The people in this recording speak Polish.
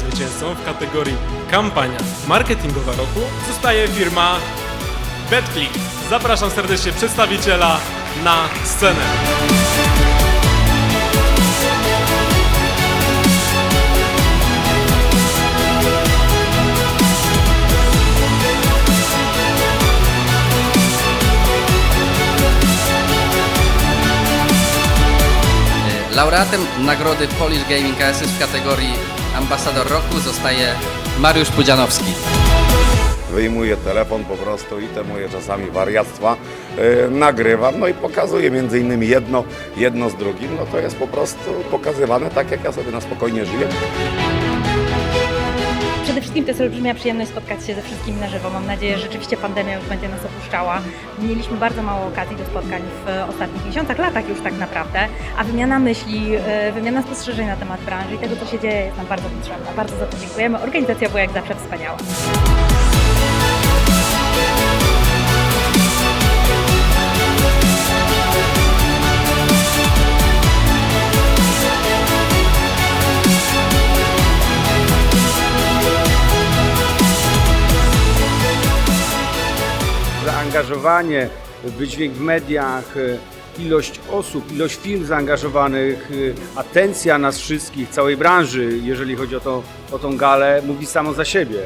zwycięzcą w kategorii Kampania Marketingowa Roku zostaje firma BetClick. Zapraszam serdecznie przedstawiciela na scenę. Laureatem nagrody Polish Gaming Assist w kategorii Ambasador Roku zostaje Mariusz Pudzianowski. Wyjmuję telefon po prostu i te moje czasami wariactwa e, nagrywam, no i pokazuję między innymi jedno, jedno z drugim, no to jest po prostu pokazywane tak, jak ja sobie na spokojnie żyję. Przede wszystkim to jest olbrzymia przyjemność spotkać się ze wszystkimi na żywo. Mam nadzieję, że rzeczywiście pandemia już będzie nas opuszczała. Mieliśmy bardzo mało okazji do spotkań w ostatnich miesiącach, latach już tak naprawdę, a wymiana myśli, e, wymiana spostrzeżeń na temat branży i tego, co się dzieje, jest nam bardzo potrzebna. Bardzo za to dziękujemy. Organizacja była jak zawsze wspaniała. Zaangażowanie, wydźwięk w mediach, e, ilość osób, ilość firm zaangażowanych, e, atencja nas wszystkich, całej branży, jeżeli chodzi o, to, o tą galę, mówi samo za siebie.